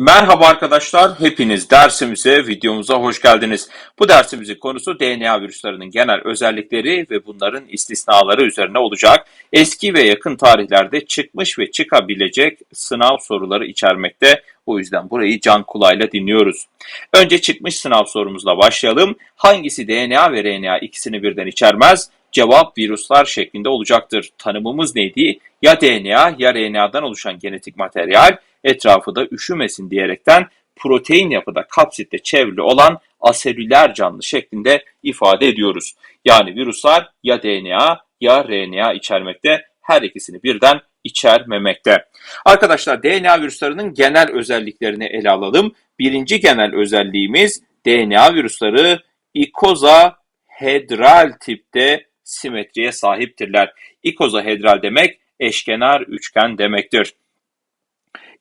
Merhaba arkadaşlar, hepiniz dersimize, videomuza hoş geldiniz. Bu dersimizin konusu DNA virüslerinin genel özellikleri ve bunların istisnaları üzerine olacak. Eski ve yakın tarihlerde çıkmış ve çıkabilecek sınav soruları içermekte. O yüzden burayı can kulağıyla dinliyoruz. Önce çıkmış sınav sorumuzla başlayalım. Hangisi DNA ve RNA ikisini birden içermez? Cevap virüsler şeklinde olacaktır. Tanımımız neydi? Ya DNA ya RNA'dan oluşan genetik materyal etrafı da üşümesin diyerekten protein yapıda kapsitle çevrili olan aselüler canlı şeklinde ifade ediyoruz. Yani virüsler ya DNA ya RNA içermekte, her ikisini birden içermemekte. Arkadaşlar DNA virüslerinin genel özelliklerini ele alalım. Birinci genel özelliğimiz DNA virüsleri ikoza-hedral tipte simetriye sahiptirler. İkoza-hedral demek eşkenar üçgen demektir.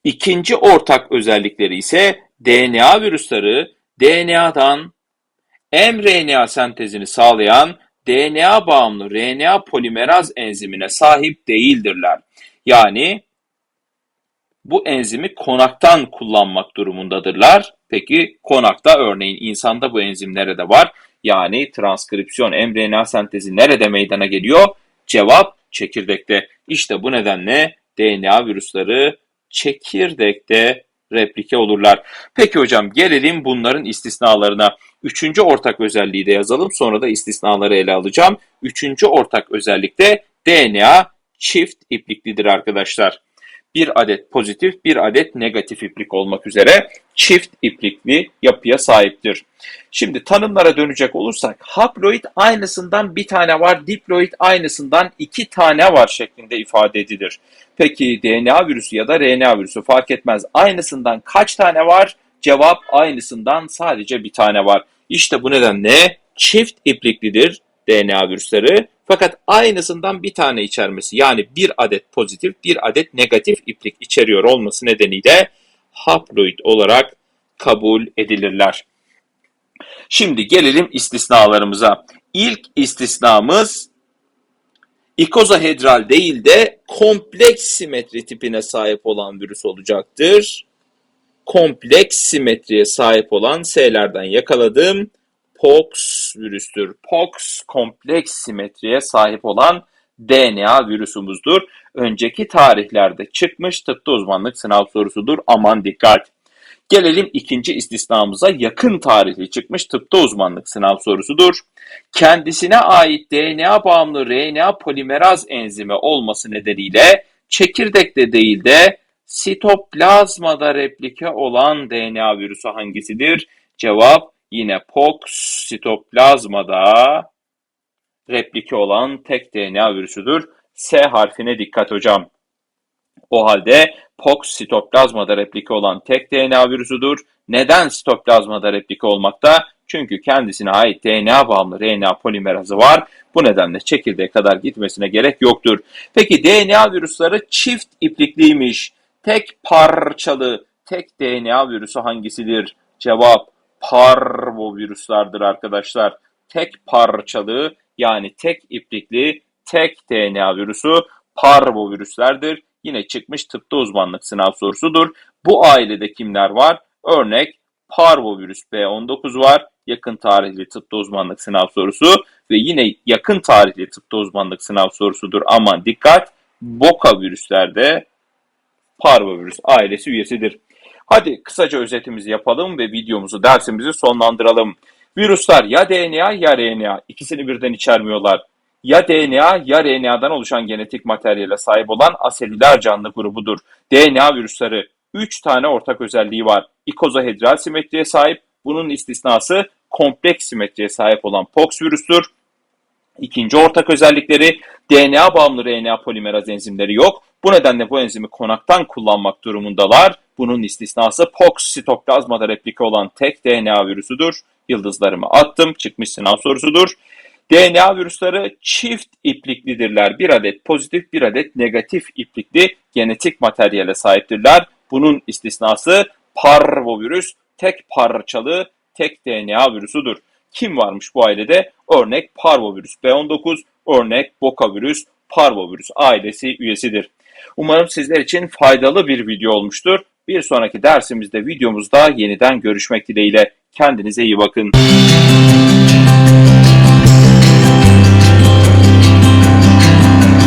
İkinci ortak özellikleri ise DNA virüsleri DNA'dan mRNA sentezini sağlayan DNA bağımlı RNA polimeraz enzimine sahip değildirler. Yani bu enzimi konaktan kullanmak durumundadırlar. Peki konakta örneğin insanda bu enzim nerede var? Yani transkripsiyon mRNA sentezi nerede meydana geliyor? Cevap çekirdekte. İşte bu nedenle DNA virüsleri çekirdekte replike olurlar. Peki hocam gelelim bunların istisnalarına. Üçüncü ortak özelliği de yazalım sonra da istisnaları ele alacağım. Üçüncü ortak özellikte DNA çift ipliklidir arkadaşlar bir adet pozitif, bir adet negatif iplik olmak üzere çift iplikli yapıya sahiptir. Şimdi tanımlara dönecek olursak haploid aynısından bir tane var, diploid aynısından iki tane var şeklinde ifade edilir. Peki DNA virüsü ya da RNA virüsü fark etmez. Aynısından kaç tane var? Cevap aynısından sadece bir tane var. İşte bu nedenle çift ipliklidir DNA virüsleri fakat aynısından bir tane içermesi yani bir adet pozitif bir adet negatif iplik içeriyor olması nedeniyle haploid olarak kabul edilirler. Şimdi gelelim istisnalarımıza. İlk istisnamız ikozahedral değil de kompleks simetri tipine sahip olan virüs olacaktır. Kompleks simetriye sahip olan S'lerden yakaladım. Pox virüstür. Pox kompleks simetriye sahip olan DNA virüsümüzdür. Önceki tarihlerde çıkmış tıpta uzmanlık sınav sorusudur. Aman dikkat. Gelelim ikinci istisnamıza yakın tarihli çıkmış tıpta uzmanlık sınav sorusudur. Kendisine ait DNA bağımlı RNA polimeraz enzimi olması nedeniyle çekirdekte değil de sitoplazmada replike olan DNA virüsü hangisidir? Cevap Yine Pox sitoplazmada replike olan tek DNA virüsüdür. S harfine dikkat hocam. O halde Pox sitoplazmada replike olan tek DNA virüsüdür. Neden sitoplazmada replike olmakta? Çünkü kendisine ait DNA bağımlı RNA polimerazı var. Bu nedenle çekirdeğe kadar gitmesine gerek yoktur. Peki DNA virüsleri çift iplikliymiş. Tek parçalı tek DNA virüsü hangisidir? Cevap parvovirüslerdir arkadaşlar. Tek parçalı yani tek iplikli tek DNA virüsü parvovirüslerdir. Yine çıkmış tıpta uzmanlık sınav sorusudur. Bu ailede kimler var? Örnek parvovirüs B19 var. Yakın tarihli tıpta uzmanlık sınav sorusu ve yine yakın tarihli tıpta uzmanlık sınav sorusudur. Aman dikkat! Boka virüslerde parvovirüs ailesi üyesidir. Hadi kısaca özetimizi yapalım ve videomuzu, dersimizi sonlandıralım. Virüsler ya DNA ya RNA ikisini birden içermiyorlar. Ya DNA ya RNA'dan oluşan genetik materyale sahip olan aselüler canlı grubudur. DNA virüsleri 3 tane ortak özelliği var. İkozohedral simetriye sahip, bunun istisnası kompleks simetriye sahip olan pox virüstür. İkinci ortak özellikleri DNA bağımlı RNA polimeraz enzimleri yok. Bu nedenle bu enzimi konaktan kullanmak durumundalar. Bunun istisnası POX sitoplazmada replike olan tek DNA virüsüdür. Yıldızlarımı attım. Çıkmış sınav sorusudur. DNA virüsleri çift ipliklidirler. Bir adet pozitif, bir adet negatif iplikli genetik materyale sahiptirler. Bunun istisnası parvovirüs, tek parçalı, tek DNA virüsüdür. Kim varmış bu ailede? Örnek parvovirüs B19, örnek bokavirüs, parvovirüs ailesi üyesidir. Umarım sizler için faydalı bir video olmuştur. Bir sonraki dersimizde videomuzda yeniden görüşmek dileğiyle. Kendinize iyi bakın.